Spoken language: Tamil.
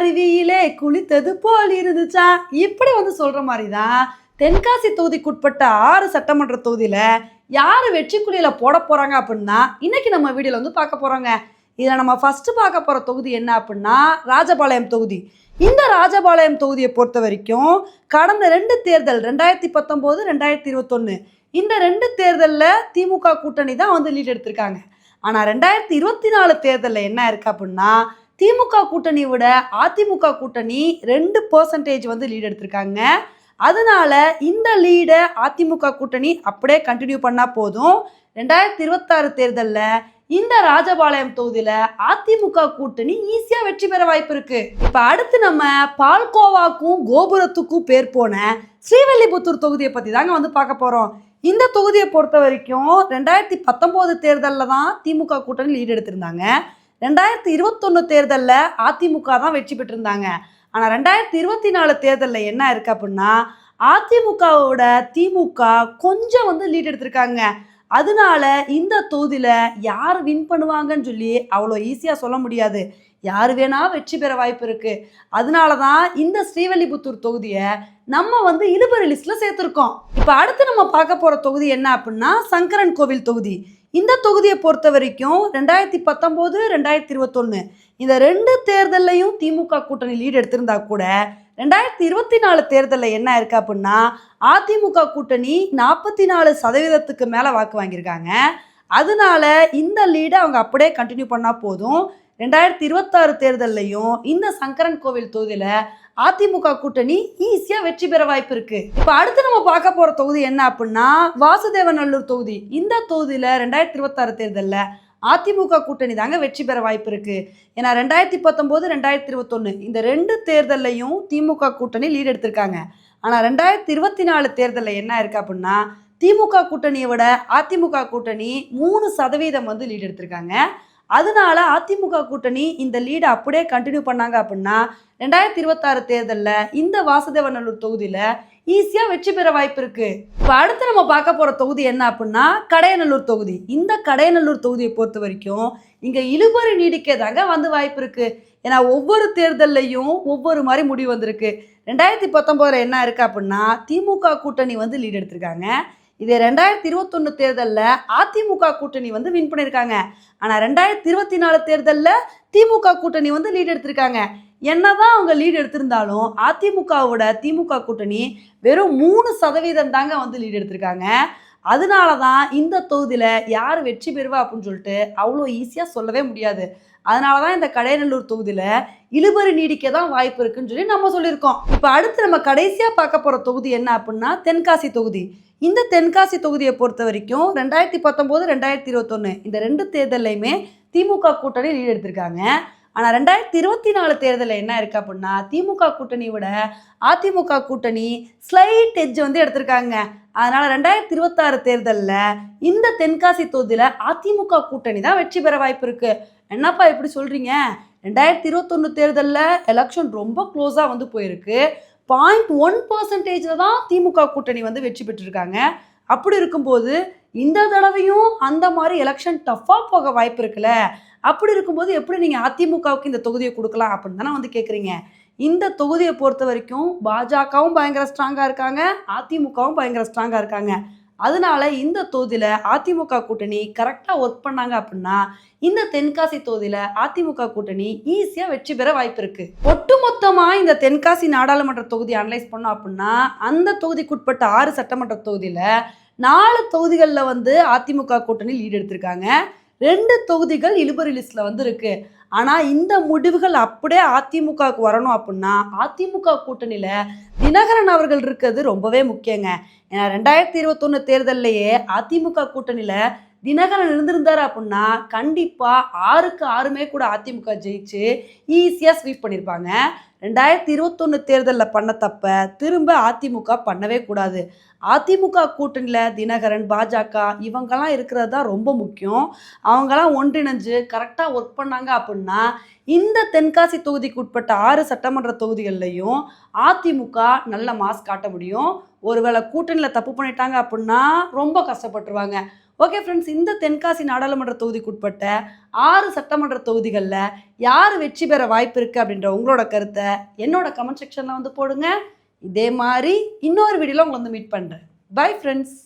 அருவியிலே குளித்தது போல் இருந்துச்சா? இப்படி வந்து சொல்ற மாதிரி தான் தென்காசி தொகுதிக்குட்பட்ட ஆறு சட்டமன்ற தொகுதியில யார் வெற்றி குழியில போட போறாங்க அப்படின்னா இன்னைக்கு நம்ம வீடியோல வந்து பார்க்க போறோங்க. இதில் நம்ம ஃபர்ஸ்ட் பார்க்க போகிற தொகுதி என்ன அப்படின்னா ராஜபாளையம் தொகுதி. இந்த ராஜபாளையம் தொகுதியை பொறுத்த வரைக்கும் கடந்த ரெண்டு தேர்தல் ரெண்டாயிரத்தி பத்தொம்போது ரெண்டாயிரத்தி இருபத்தொன்று இந்த ரெண்டு தேர்தலில் திமுக கூட்டணி தான் வந்து லீட் எடுத்திருக்காங்க. ஆனால் ரெண்டாயிரத்தி இருபத்தி நாலு தேர்தலில் என்ன இருக்கு அப்படின்னா திமுக கூட்டணி விட அதிமுக கூட்டணி ரெண்டு பர்சன்டேஜ் வந்து லீட் எடுத்திருக்காங்க. அதனால இந்த லீடை அதிமுக கூட்டணி அப்படியே கண்டினியூ பண்ணால் போதும். ரெண்டாயிரத்தி இருபத்தாறு தேர்தலில் இந்த ராஜபாளையம் தொகுதியில் அதிமுக கூட்டணி ஈஸியாக வெற்றி பெற வாய்ப்பு இருக்கு. இப்போ அடுத்து நம்ம பால்கோவாக்கும் கோபுரத்துக்கும் பேர் போன ஸ்ரீவல்லிபுத்தூர் தொகுதியை பற்றி தாங்க வந்து பார்க்க போகிறோம் இந்த தொகுதியை பொறுத்த வரைக்கும் ரெண்டாயிரத்தி பத்தொம்போது தேர்தலில் தான் திமுக கூட்டணி லீடு எடுத்திருந்தாங்க. ரெண்டாயிரத்தி இருபத்தொன்று தேர்தலில் அதிமுக தான் வெற்றி பெற்றிருந்தாங்க. ஆனால் ரெண்டாயிரத்தி இருபத்தி நாலு தேர்தலில் என்ன இருக்கு அப்படின்னா அதிமுகவோட திமுக கொஞ்சம் வந்து லீட் எடுத்திருக்காங்க. அதனால இந்த தொகுதியில் யார் வின் பண்ணுவாங்கன்னு சொல்லி அவ்வளோ ஈஸியாக சொல்ல முடியாது. யார் வேணா வெற்றி பெற வாய்ப்பு இருக்கு. அதனால தான் இந்த ஸ்ரீவல்லிபுத்தூர் தொகுதியை நம்ம வந்து இழுபறி லிஸ்ட்ல சேர்த்துருக்கோம். இப்போ அடுத்து நம்ம பார்க்க போற தொகுதி என்ன அப்படின்னா சங்கரன் கோவில் தொகுதி. இந்த தொகுதியை பொறுத்த வரைக்கும் ரெண்டாயிரத்தி பத்தொம்போது ரெண்டாயிரத்தி இருபத்தொன்று இந்த ரெண்டு தேர்தல்லையும் திமுக கூட்டணி லீடு எடுத்திருந்தா கூட ரெண்டாயிரத்தி இருபத்தி நாலு தேர்தலில் என்ன இருக்கு அப்படின்னா அதிமுக கூட்டணி நாற்பத்தி நாலு சதவீதத்துக்கு மேலே வாக்கு வாங்கியிருக்காங்க. அதனால இந்த லீடை அவங்க அப்படியே கண்டினியூ பண்ணால் போதும். ரெண்டாயிரத்தி இருபத்தாறு தேர்தல்லையும் இந்த சங்கரன் கோவில் தொகுதியில் அதிமுக கூட்டணி ஈஸியாக வெற்றி பெற வாய்ப்பு இருக்கு. இப்போ அடுத்து நம்ம பார்க்க போகிற தொகுதி என்ன அப்படின்னா வாசுதேவநல்லூர் தொகுதி. இந்த தொகுதியில் ரெண்டாயிரத்தி இருபத்தாறு தேர்தலில் அதிமுக கூட்டணி தாங்க வெற்றி பெற வாய்ப்பு இருக்கு. ஏன்னா ரெண்டாயிரத்தி பத்தொம்போது ரெண்டாயிரத்தி இருபத்தொன்று இந்த ரெண்டு தேர்தல்லையும் திமுக கூட்டணி லீட் எடுத்திருக்காங்க. ஆனால் ரெண்டாயிரத்தி இருபத்தி நாலு தேர்தலில் என்ன இருக்கு அப்படின்னா திமுக கூட்டணியை விட அதிமுக கூட்டணி மூணு சதவீதம் வந்து லீட் எடுத்திருக்காங்க. அதனால அதிமுக கூட்டணி இந்த லீடை அப்படியே கண்டினியூ பண்ணாங்க அப்படின்னா ரெண்டாயிரத்தி இருபத்தாறு தேர்தலில் இந்த வாசுதேவநல்லூர் தொகுதியில் ஈஸியாக வெற்றி பெற வாய்ப்பு இருக்கு. இப்போ அடுத்து நம்ம பார்க்க போகிற தொகுதி என்ன அப்படின்னா கடையநல்லூர் தொகுதி. இந்த கடையநல்லூர் தொகுதியை பொறுத்த வரைக்கும் இங்கே இழுபறி நீடிக்க தாங்க வந்து வாய்ப்பு இருக்கு. ஏன்னா ஒவ்வொரு தேர்தல்லையும் ஒவ்வொரு மாதிரி முடிவு வந்திருக்கு. ரெண்டாயிரத்தி பத்தொம்போதில் என்ன இருக்கு அப்படின்னா திமுக கூட்டணி வந்து லீட் எடுத்திருக்காங்க. இதே ரெண்டாயிரத்தி இருபத்தொன்று தேர்தலில் அதிமுக கூட்டணி வந்து வின் பண்ணியிருக்காங்க. ஆனால் ரெண்டாயிரத்தி இருபத்தி நாலு தேர்தலில் திமுக கூட்டணி வந்து லீட் எடுத்திருக்காங்க. என்னதான் அவங்க லீடு எடுத்திருந்தாலும் அதிமுகவோட திமுக கூட்டணி வெறும் மூணு சதவீதம் தாங்க வந்து லீடு எடுத்திருக்காங்க. அதனால தான் இந்த தொகுதியில் யார் வெற்றி பெறுவா அப்படின்னு சொல்லிட்டு அவ்வளோ ஈஸியாக சொல்லவே முடியாது. அதனால தான் இந்த கடையநல்லூர் தொகுதியில் இழுபறி நீடிக்க தான் வாய்ப்பு இருக்குன்னு சொல்லி நம்ம சொல்லியிருக்கோம். இப்போ அடுத்து நம்ம கடைசியாக பார்க்க போகிற தொகுதி என்ன அப்படின்னா தென்காசி தொகுதி. இந்த தென்காசி தொகுதியை பொறுத்த வரைக்கும் ரெண்டாயிரத்தி பத்தொம்போது ரெண்டாயிரத்தி இருபத்தொன்று இந்த ரெண்டு தேர்தலையுமே திமுக கூட்டணி லீடு எடுத்திருக்காங்க. ஆனால் ரெண்டாயிரத்தி இருபத்தி நாலு தேர்தலில் என்ன இருக்கு அப்படின்னா திமுக கூட்டணியை விட அதிமுக கூட்டணி ஸ்லைட் எஜ் வந்து எடுத்திருக்காங்க. அதனால் ரெண்டாயிரத்தி இருபத்தாறு தேர்தலில் இந்த தென்காசி தொகுதியில் அதிமுக கூட்டணி தான் வெற்றி பெற வாய்ப்பு இருக்குது என்னப்பா இப்படி சொல்கிறீங்க ரெண்டாயிரத்தி இருபத்தொன்று தேர்தலில் எலெக்ஷன் ரொம்ப க்ளோஸாக வந்து போயிருக்கு. பாயிண்ட் ஒன் பர்சன்டேஜில் தான் திமுக கூட்டணி வந்து வெற்றி பெற்றிருக்காங்க. அப்படி இருக்கும்போது இந்த தடவையும் அந்த மாதிரி எலெக்ஷன் டஃப்பாக போக வாய்ப்பு இருக்குல்ல? அப்படி இருக்கும்போது எப்படி நீங்கள் அதிமுகவுக்கு இந்த தொகுதியை கொடுக்கலாம் அப்படின்னு தானே வந்து கேட்குறீங்க இந்த தொகுதியை பொறுத்த வரைக்கும் பாஜகவும் பயங்கர ஸ்ட்ராங்காக இருக்காங்க அதிமுகவும் பயங்கர ஸ்ட்ராங்காக இருக்காங்க. அதனால இந்த தொகுதியில் அதிமுக கூட்டணி கரெக்டாக ஒர்க் பண்ணாங்க அப்படின்னா இந்த தென்காசி தொகுதியில் அதிமுக கூட்டணி ஈஸியாக வெற்றி பெற வாய்ப்பு இருக்கு. ஒட்டுமொத்தமாக இந்த தென்காசி நாடாளுமன்ற தொகுதி அனலைஸ் பண்ணோம் அப்படின்னா அந்த தொகுதிக்குட்பட்ட ஆறு சட்டமன்ற தொகுதியில் நாலு தொகுதிகளில் வந்து அதிமுக கூட்டணி லீடு எடுத்திருக்காங்க ரெண்டு தொகுதிகள் இழுபறி லிஸ்ட்டில் வந்து இருக்கு. ஆனால் இந்த முடிவுகள் அப்படியே அதிமுகவுக்கு வரணும் அப்படின்னா அதிமுக கூட்டணியில் தினகரன் அவர்கள் இருக்கிறது ரொம்பவே முக்கியங்க. ஏன்னா ரெண்டாயிரத்தி இருபத்தொன்னு தேர்தல்லையே அதிமுக கூட்டணியில் தினகரன் இருந்திருந்தார் அப்படின்னா கண்டிப்பாக ஆறுக்கு ஆறுமே கூட அதிமுக ஜெயிச்சு ஈஸியாக ஸ்வீப் பண்ணியிருப்பாங்க ரெண்டாயிரத்தி இருபத்தொன்று தேர்தலில் பண்ண தப்ப திரும்ப அதிமுக பண்ணவே கூடாது. அதிமுக கூட்டணியில் தினகரன் பாஜக இவங்கெல்லாம் இருக்கிறது தான் ரொம்ப முக்கியம். அவங்கெல்லாம் ஒன்றிணைஞ்சு கரெக்டாக ஒர்க் பண்ணாங்க அப்படின்னா இந்த தென்காசி தொகுதிக்கு உட்பட்ட ஆறு சட்டமன்ற தொகுதிகள்லையும் அதிமுக நல்ல மாஸ் காட்ட முடியும். ஒருவேளை கூட்டணியில் தப்பு பண்ணிட்டாங்க அப்படின்னா ரொம்ப கஷ்டப்பட்டுருவாங்க. ஓகே ஃப்ரெண்ட்ஸ் இந்த தென்காசி நாடாளுமன்ற தொகுதிக்குட்பட்ட ஆறு சட்டமன்ற தொகுதிகளில் யார் வெற்றி பெற வாய்ப்பு இருக்குது அப்படின்ற உங்களோட கருத்தை என்னோட கமெண்ட் செக்ஷனில் வந்து போடுங்க. இதே மாதிரி இன்னொரு வீடியோவில் உங்களை வந்து மீட் பண்ணுறேன் பை ஃப்ரெண்ட்ஸ்